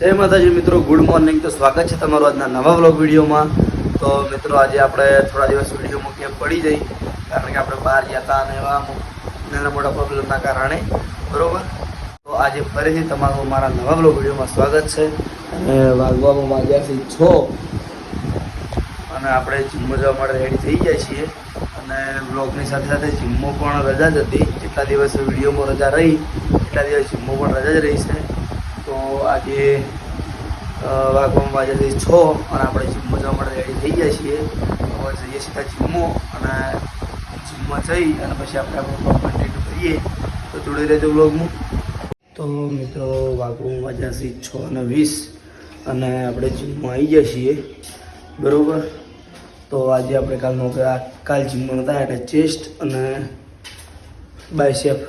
જય માતાજી મિત્રો, ગુડ મોર્નિંગ. તો સ્વાગત છે તમારું આજના નવા વ્લોગ વિડીયોમાં. તો મિત્રો, આજે આપણે થોડા દિવસ વિડીયોમાં કેમ પડી જઈ, કારણ કે આપણે બહાર ગયા હતા અને એવા નાના મોટા પ્રોબ્લેમના કારણે. બરોબર? તો આજે ફરીથી તમારું મારા નવા વ્લોગ વિડીયોમાં સ્વાગત છે. અને વાગવામાં વાગ્યા છે છ. અને આપણે જીમમાં જવા માટે રેડી થઈ ગયા છીએ. અને વ્લોગની સાથે સાથે જીમમાં પણ રજા જ હતી. જેટલા દિવસ વિડીયોમાં રજા રહી. એટલા દિવસ જીમમાં પણ રજા જ રહી છે. તો આજે વાગવામાં વાગ્યા છે અને આપણે જીમમાં જવા માટે રેડી થઈ ગયા છીએ. હવે જઈએ સીધા જીમો અને જીમમાં જઈ અને પછી આપણે આપણું કન્ટિન્યુ કરીએ. તો જોડે રહેજો બ્લોગમાં તો મિત્રો વાગવામાં વાજ્યા છે છ અને વીસ અને આપણે જીમમાં આવી ગયા છીએ. બરાબર? તો આજે આપણે કાલનો નોકરી કાલ જીમમાં હતા એટલે ચેસ્ટ અને બાયસેપ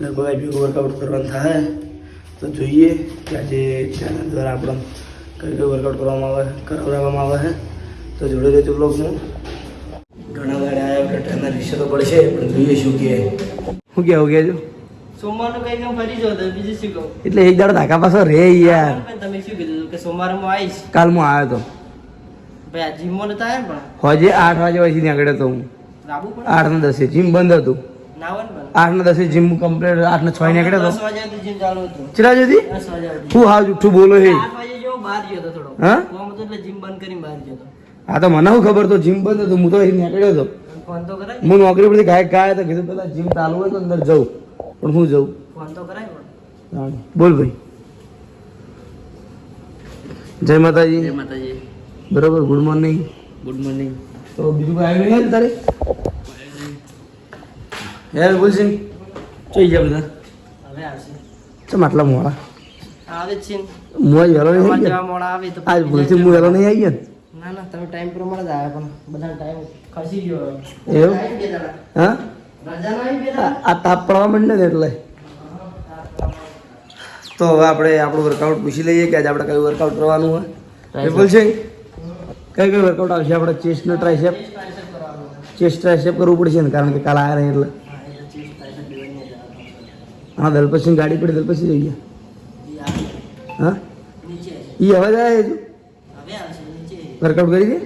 લગભગ આ વર્કઆઉટ કરવાનું થાય. તો જોઈએ કે આજે ચેનલ દ્વારા આપણે કઈ કઈ વર્કઆઉટ કરવામાં આવે કરાવવામાં આવે છે. તો જોડે રહેજો બ્લોગમાં ઘણા ગાડી આવ્યા ટ્રેનર રિક્ષા તો પડશે પણ જોઈએ શું કે શું કે આવું કહેજો સોમવારનું કઈ કામ ફરી જો તો બીજું શું કહું? એટલે એક દાડો ધાકા પાછો રે યાર. તમે શું કીધું કે સોમવારે હું આવીશ? કાલ હું આવ્યો તો. ભાઈ આ જીમમાં નતા આવ્યા ને પણ? હજે આઠ વાગે પછી નીકળ્યો હતો હું. આઠ ને દસે જીમ બંધ હતું. આઠ ને દસે જીમ કમ્પ્લીટ આઠ ને છ નીકળ્યો દસ હતો વાગ્યા સુધી જીમ ચાલુ હતું. ચિરા જતી દસ હું હાવ જુઠ્ઠું બોલો હે. આઠ વાગે જેવો બહાર ગયો હતો થોડો. હા? કોમ હતું એટલે જીમ બંધ કરીને બહાર ગયો હતો. હા તો મને શું ખબર તો જીમ બંધ હતું હું તો અહીં નીકળ્યો હતો. તો હું નોકરી પરથી ગાયક ગાય તો કીધું પેલા જીમ ચાલુ હોય તો અંદર જવું પણ હું જવું ફોન તો કરાય પણ. હા. બોલ ભાઈ. જય માતાજી. માતાજી. બરોબર ગુડ મોર્નિંગ. Good morning. તો બીજું કઈ આવ્યું નહીં તારે? યાર બોલસિંગ ચોઈ ગયા બધા. હવે આવશે. ચમ આટલા મોડા? આવે છે આજ વહેલો નહીં આવી ગયો? મોડા આવે તો આજ ભૂલથી હું વહેલો નહીં આવી ગયો? ના ના તમે ટાઈમ પ્રમાણે જ આવ્યા પણ બધા ટાઈમ ખસી ગયો એવું? હા? રજા આ તાપ પડવા માંડે ને એટલે. તો હવે આપણે આપણું વર્કઆઉટ પૂછી લઈએ કે આજે આપણે કયું વર્કઆઉટ કરવાનું હોય. વિપુલ સિંહ કઈ કઈ વર્કઆઉટ આવશે? આપણે ચેસ્ટ નો ટ્રાયસેપ ચેસ્ટ ટ્રાયસેપ કરવું પડશે ને કારણ કે કાલ આવ્યા નહીં એટલે હા, એ તો chest tricep divided નહીં જવાનું. હા દલપતસિંહ ગાડી પડી દલપતસિંહ જઈ ગયા. હા? એ હવે જાય હજુ. વર્કઆઉટ કરી દે.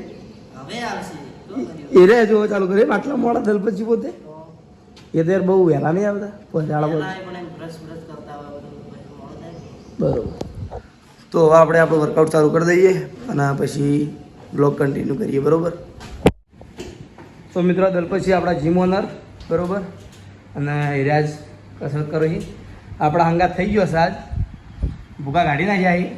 એ રે જો ચાલુ કરે. આટલા મોડા દલપતસિંહ પોતે. એ તો યાર બહુ વહેલા નહીં આવતા. પહોંચાડા. બરોબર. તો હવે આપણે આપણું વર્કઆઉટ ચાલુ કરી દઈએ અને પછી બ્લોગ કન્ટિન્યુ કરીએ, બરોબર? તો મિત્રો દલપતસિંહ આપણા જીમ ઓનર બરોબર? અને હિરાજ કસરત કરો છીએ આપણા હંગાત થઈ ગયો સાજ ભૂકા કાઢી ના જાય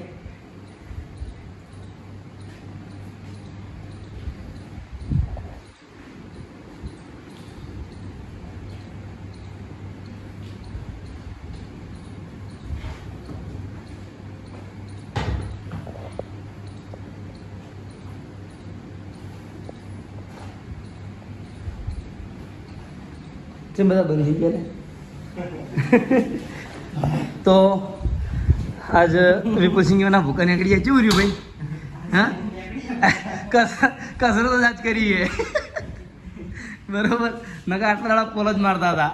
બધા બંધ થઈ ગયા તો આજ વિપુલસિંહ ના ભૂકા નીકળી ગયા કેવું રહ્યું ભાઈ? હા? કસ- કસરત જ આજ કરીએ બરોબર? નકા આટલા પોલ જ મારતા હતા.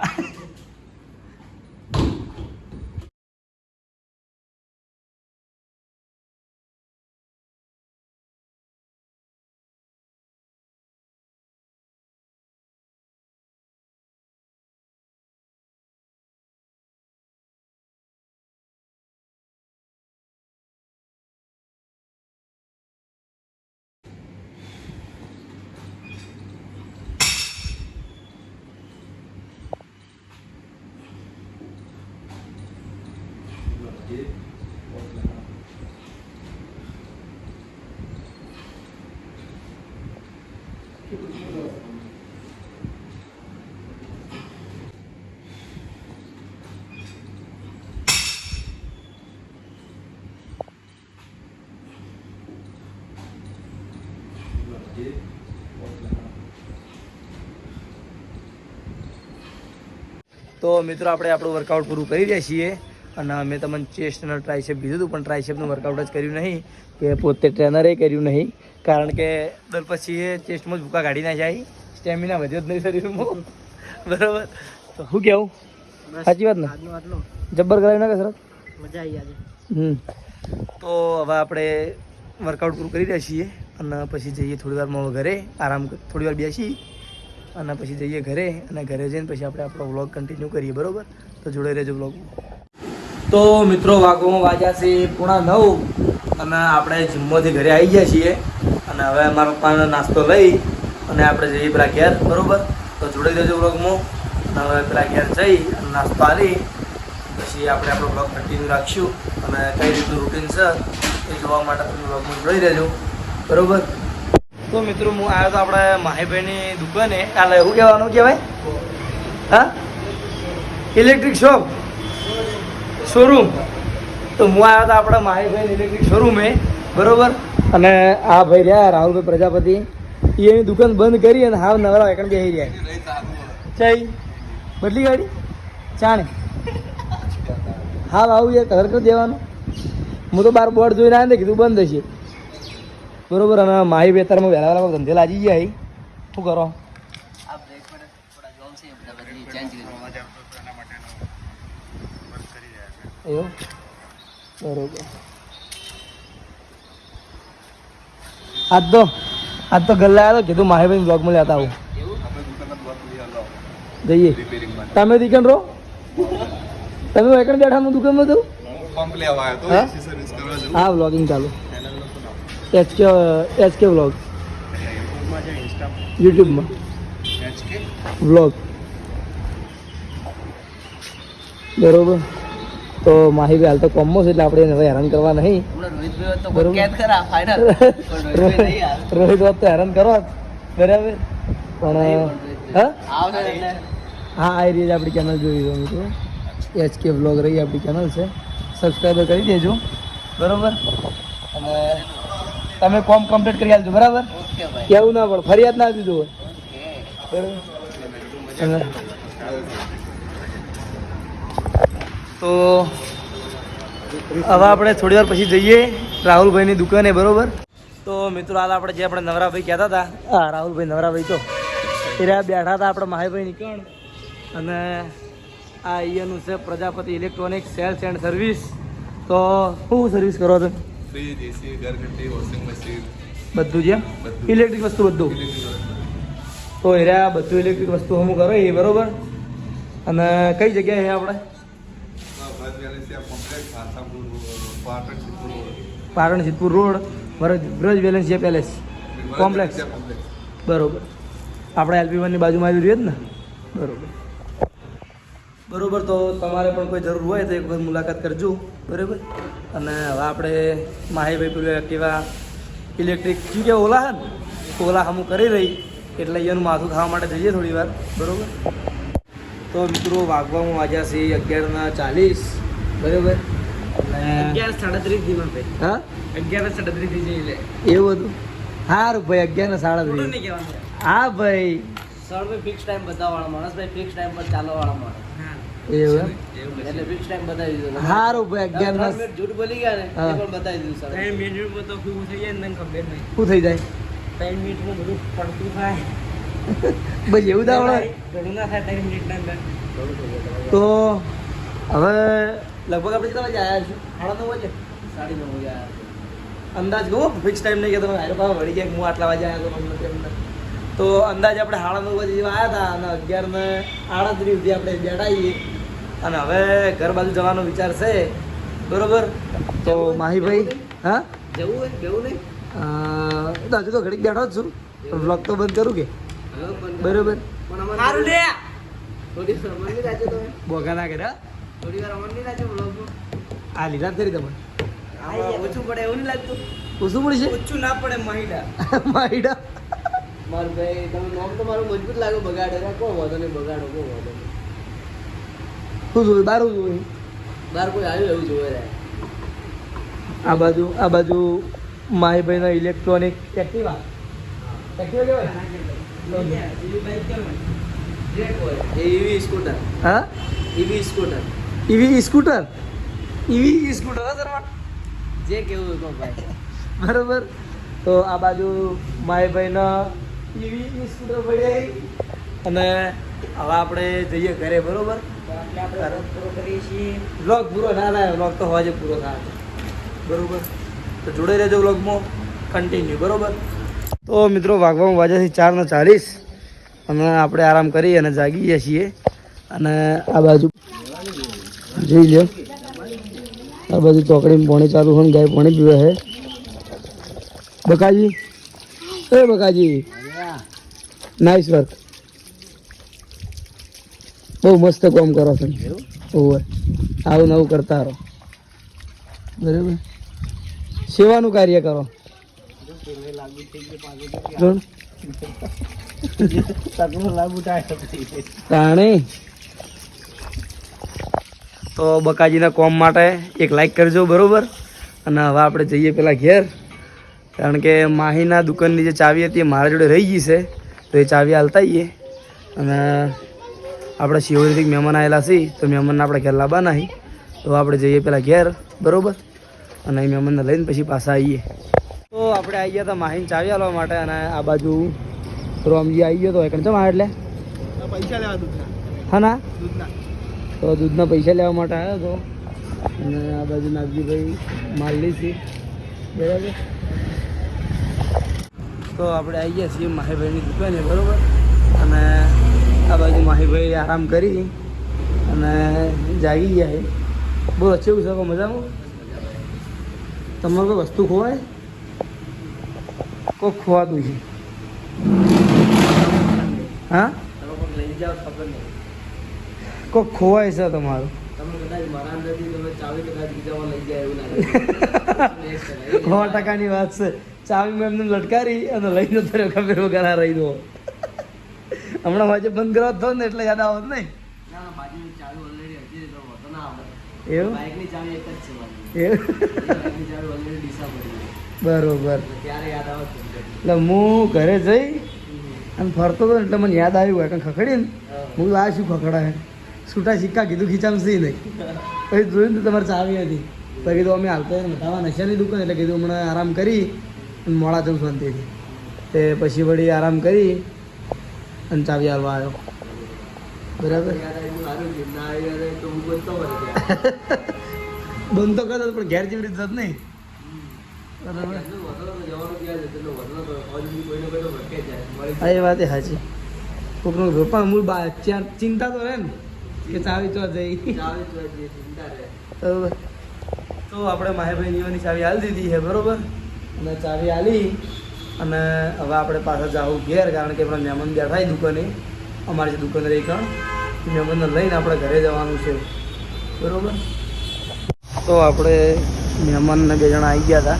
તો મિત્રો આપણે આપણું વર્કઆઉટ પૂરું કરી રહ્યા છીએ અને મેં તમને ચેસ્ટ અને ટ્રાયસેપ કીધું હતું પણ ટ્રાયસેપનું વર્કઆઉટ જ કર્યું નહીં કે પોતે ટ્રેનરે કર્યું નહીં. કારણ કે દર પછી એ ચેસ્ટમાં જ ભૂકા કાઢી ના જાય. સ્ટેમિના વધ્યો જ નહીં શરીરમાં. બરાબર? તો શું કહેવું સાચી વાત ને? જબ્બર કરાવી ના સરસ? મજા આવી આજે. હમ. તો હવે આપણે વર્કઆઉટ પૂરું કરી રહ્યા છીએ અને પછી જઈએ થોડી વારમાં ઘરે. આરામ થોડી વાર બેસી. અને પછી જઈએ ઘરે અને ઘરે જઈને પછી આપણે આપણો વ્લોગ કન્ટિન્યુ કરીએ, બરોબર? તો જોડે રહેજો વ્લોગ તો મિત્રો વાગોમાં વાગ્યા છે પૂણા નવ અને આપણે જિમમાંથી ઘરે આવી ગયા છીએ અને હવે મારા પપ્પાનો નાસ્તો લઈ અને આપણે જઈએ પેલા ઘેર, બરોબર? તો જોડે રહેજો વ્લોગમાં અને હવે પેલા ઘેર જઈ અને નાસ્તો આવી પછી આપણે આપણો વ્લોગ કન્ટિન્યુ રાખીશું. અને કઈ રીતનું રૂટીન છે એ જોવા માટે તમે વ્લોગમાં જોઈ રહેજો. બરોબર? તો મિત્રો, હું આવ્યો તો આપણે માહીભાઈની દુકાને. કાલે એવું કહેવાનું કહેવાય? હા? ઇલેક્ટ્રિક શોપ શોરૂમ તો હું આવ્યો તો આપણા માહીભાઈની ઇલેક્ટ્રિક શોરૂમે બરોબર? અને આ ભાઈ રહ્યા રાહુલભાઈ પ્રજાપતિ. એની દુકાન બંધ કરી અને હાવ નવરા એકણ બેસી રહ્યા. ચાઈ, બદલી ગાડી? ચાણે. હાવ આવું યાર કલર કરી દેવાનું. હું તો બાર બોર્ડ જોઈને આવ્યો ને, કીધું બંધ હશે બરોબર અને માહી બેતરમાં વહેલા વહેલા ધંધે લાગી ગયા શું કરો? એવું? બરોબર. આજ તો આજ તો ગલ્લા આવ્યો કીધું માહીભાઈ બ્લોગમાં લેતા આવું. જઈએ. તમે દીકન રહો. તમે એકણ બેઠા હું દુકાનમાં તું હા? બ્લોગિંગ વ્લોગિંગ ચાલુ. એચકે એચકે વ્લોગ યુટ્યુબમાં વ્લોગ બરોબર. તો માહી હાલ તો કોમો છે એટલે આપણે એને હવે હેરાન કરવા નહીં. રોહિત વાત તો હેરાન કરો જ. બરાબર? પણ હા? હા આ રીતે આપણી ચેનલ જોઈ રહ્યો મિત્રો એચ કે બ્લોગ રહી આપણી ચેનલ છે. સબસ્ક્રાઈબર કરી દેજો. બરોબર? અને તમે કોમ કમ્પ્લીટ કરી આલજો બરાબર? કેવું ના પડે ફરિયાદ ના દીધું હોય બરાબર તો હવે આપણે થોડી વાર પછી જઈએ રાહુલભાઈની દુકાને બરોબર? તો મિત્રો હાલ આપણે જે આપણે નવરાભાઈ કહેતા હતા હા રાહુલભાઈ નવરાભાઈ તો એ રહ્યા બેઠા હતા આપણે માહીભાઈ નીકળ. અને આ અહીંયાનું છે Prajapati electronic sales and service તો શું સર્વિસ કરો તમે ફ્રીજ એસી ઘરઘંટી વોશિંગ મશીન બધું છે બધું. ઇલેક્ટ્રિક વસ્તુ બધું? તો એ રહ્યા બધું ઇલેક્ટ્રિક વસ્તુ હમું કરો એ બરોબર? અને કઈ જગ્યાએ છે આપણે Patan Siddhpur road. Braj Braj Valencia palace. Complex બરોબર. આપણે એલપી વનની બાજુમાં આવી રહ્યું જ ને? બરોબર. બરોબર તો તમારે પણ કોઈ જરૂર હોય તો એક વખત મુલાકાત કરજો. બરાબર? અને હવે આપણે માહીભાઈ પેલું એક્ટિવા ઇલેક્ટ્રિક શું કે ઓલા હે ને? ઓલા હમું કરી રહી એટલે એનું માથું ખાવા માટે જઈએ થોડી વાર. બરાબર? તો મિત્રો વાગવામાં વાગ્યા છે અગિયારના ચાલીસ. બરાબર? અગિયાર સાડત્રીસથી ભાઈ. હા? અગિયાર સાડત્રીસ જઈ લે. એવું હતું? સારું ભાઈ અગિયાર ને સાડા નહીં હા ભાઈ. સર ભાઈ ફિક્સ ટાઈમ બતાવવાળા માણસ ભાઈ ફિક્સ ટાઈમ પર ચાલવાવાળા માણસ. એવું એટલે ફિક્સ ટાઈમ બતાવી દીધો સારું ભાઈ અગિયાર ત્રણ ના મિનિટ જૂઠ બોલી ગયા ને એ પણ બતાવી દીધું સર. ત્રણ મિનિટ તો કેવું થઈ જાય ને ખબર નહીં. શું થઈ જાય? ત્રણ મિનિટમાં બધું પડતું થાય. બસ એવું તો ઘણું ના થાય ત્રણ મિનિટના અંદર. ઘણું થઈ જાય તો હવે લગભગ આપણે કેટલા વાગે આવ્યા છું? સાડા નવ વાગે? સાડી નવ વાગે આવ્યા અંદાજ કહો ફિક્સ ટાઈમ નહીં કે તમે હારે પાસે વળી ગયા હું આટલા વાગે આવ્યા તો તમને તેમ તો અંદાજ આપણે સાડા નવ વાગે જેવા આવ્યા હતા અને અગિયાર ને આડત્રીસ સુધી આપણે બેઠા છીએ. અને હવે ઘર બાજુ જવાનો વિચાર છે. બરોબર? તો માહીભાઈ હા? જવું હોય? જવું નહીં? હજુ તો ઘડીક બેઠો જ છું. વ્લોગ તો બંધ કરું કે? બરોબર? બોગા ના કર્યા આ લીધા કરી તમે ઓછું પડે એવું નહીં લાગતું. ઓછું પડશે ઓછું ના પડે મહિલા માહિડા. મારું ભાઈ તમે નોમ તો મારું મજબૂત લાગે બગાડે. કોણ વાંધો નહીં બગાડો કોણ વાંધો નહીં. શું જોયું? બારું જોયું બાર કોઈ આવ્યું એવું જોવે આ બાજુ આ બાજુ માહીભાઈનો electronic Activa Activa EV scooter. હા? EV scooter. EV scooter? EV scooter જે કેવું કહો ભાઈ. બરોબર. તો આ બાજુ માહીભાઈનો ઈવી સ્કૂટર પડ્યા અને હવે આપણે જઈએ ઘરે બરોબર? બ્લોગ પૂરો ના થાય બ્લોગ તો છે પૂરો થાય. બરોબર? તો જોડે રહેજો બ્લોગમાં કન્ટિન્યુ બરોબર? તો મિત્રો વાગવામાં વાગ્યાથી ચારનો ચાલીસ. અને આપણે આરામ કરી અને જાગીએ છીએ. અને આ બાજુ જોઈ લો આ બાજુ ચોકડીમાં પાણી ચાલુ હોય ને ગાય પાણી પીવે છે. બકાજી. એ બકાજી. નાઇસ વર્ક બહુ મસ્ત કામ કરો છો. ઓવે આવું નવું કરતા રહો. બરાબર? સેવાનું કાર્ય કરો. તાણે? તો બકાજીના કોમ માટે એક લાઈક કરજો બરોબર? અને હવે આપણે જઈએ પેલા ઘેર. કારણ કે માહીના દુકાનની જે ચાવી હતી એ મારા જોડે રહી ગઈ છે. તો એ ચાવી હાલતા આવીએ. અને આપણે શિવરીથી મહેમાન આવેલા છીએ તો મહેમાનને આપણે ઘેર લાવવા નહીં. તો આપણે જઈએ પેલા ઘેર બરોબર? અને મહેમાનને લઈને પછી પાછા આવીએ. તો આપણે આવી ગયા હતા માહીને ચાવી હાલવા માટે અને આ બાજુ રોમજી આવી ગયો તો એકણ ચમ એટલે? પૈસા લેવા દૂધના. હા ના દૂધના. તો દૂધના પૈસા લેવા માટે આવ્યો હતો અને આ બાજુ નાગજીભાઈ માલની છે. બરાબર? તો આપણે આવી ગયા છીએ માહીભાઈની દુકાને બરાબર? અને આ બાજુ માહીભાઈ આરામ કરી અને જાગી ગયા બહુ કેવું છે? મજામાં? તમારે કોઈ વસ્તુ ખોવાય? કોઈ ખોવાતું છે. હા? કોઈ ખોવાય છે તમારું. સો ટકાની વાત છે. ચાવી મેં એમને લટકારી અને લઈ જતો રહ્યો ખબર વગર રહી દો હમણાં વાજે બંધ કરવા થયો ને એટલે યાદ આવત નહીં. તો બરોબર. એટલે હું ઘરે જઈ અને ફરતો હતો એટલે મને યાદ આવ્યું કારણ ખખડી ને? હું. આ શું ખખડાય છૂટા સિક્કા કીધું ખીચામસી નહીં. પછી જોયું તો તમારે ચાવી હતી. પછી કીધું અમે હાલતો મટાવા નશાની દુકાન. એટલે કીધું હમણાં આરામ કરી અને મોડા જવું શાંતિથી. તે પછી વળી આરામ કરી ચાવી હાલવા આવ્યો બરાબર? બંધ તો કરતો પણ ઘેર જેવી રીતે નહીં. બરાબર? એ વાત સાચી. કોકનું ઘર મૂળ બા ચિંતા તો રહે ને, કે ચાવી તો જઈ. બરોબર? તો આપણે માહેભાઈ નીવાની ચાવી હાલી દીધી છે, બરોબર? અને ચાવી હાલી અને હવે આપણે પાછા જાવું ઘેર, કારણ કે આપણા મહેમાન બેઠા દુકાને. અમારી જે દુકાન રહી કણ મહેમાનને લઈને આપણે ઘરે જવાનું છે. બરોબર? તો આપણે મહેમાનને બે જણા આવી ગયા હતા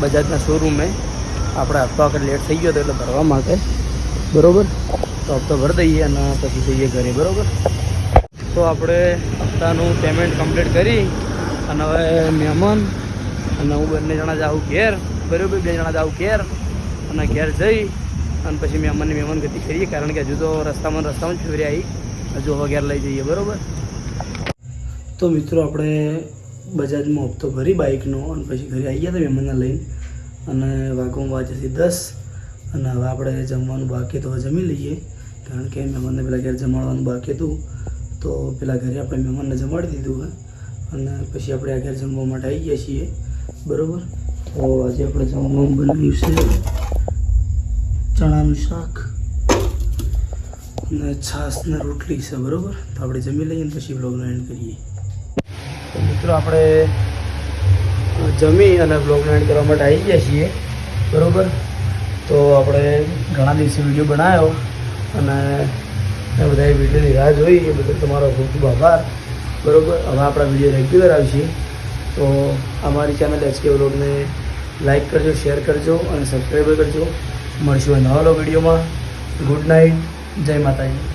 બજાજના શોરૂમે આપણે હપ્તા વખત લેટ થઈ ગયો હતો એટલે ભરવા માટે. બરાબર? તો હપ્તો ભરી દઈએ અને પછી જઈએ ઘરે, બરાબર? તો આપણે હપ્તાનું પેમેન્ટ કમ્પ્લીટ કરી અને હવે મહેમાન અને હું બંને જણા જાઉં ઘેર. બરાબર? બે જણા જાઉં ઘેર. અને ઘેર જઈ અને પછી મહેમાનની મહેમાન ગતિ કરીએ, કારણ કે હજુ તો રસ્તામાં રસ્તામાં જ ફેરી આવી હજુ હવે ઘેર લઈ જઈએ, બરાબર? તો મિત્રો, આપણે બજાજમાં હપ્તો ભરી બાઇકનો અને પછી ઘરે આવી ગયા હતા મહેમાનને લઈને. અને વાગવામાં વાંચે છે દસ, અને હવે આપણે જમવાનું બાકી તો જમી લઈએ. કારણ કે મહેમાનને પેલા ઘેર જમાડવાનું બાકી હતું. તો પેલા ઘરે આપણે મહેમાનને જમાડી દીધું હોય અને પછી આપણે આ ઘેર જમવા માટે આવી ગયા છીએ. બરાબર? તો આજે આપણે જમવાનું બનાવ્યું છે. ચણાનું શાક અને છાશ ને રોટલી છે, બરાબર? તો આપણે જમી લઈએ ને પછી બ્લોગનો એન્ડ કરીએ. મિત્રો આપણે જમી અને બ્લોગનો એન્ડ કરવા માટે આવી ગયા છીએ, બરાબર? તો આપણે ઘણા દિવસે વીડિયો બનાવ્યો અને એ બધાએ વિડીયોની રાહ જોઈ, એ બદલ તમારો ખૂબ ખૂબ આભાર, બરાબર? હવે આપણા વીડિયો રેગ્યુલર આવશે. તો અમારી ચેનલ એચકે બ્લોગને લાઈક કરજો શેર કરજો અને સબસ્ક્રાઈબ કરજો. મળશું નવા વિડીયોમાં. ગુડ નાઇટ જય માતાજી.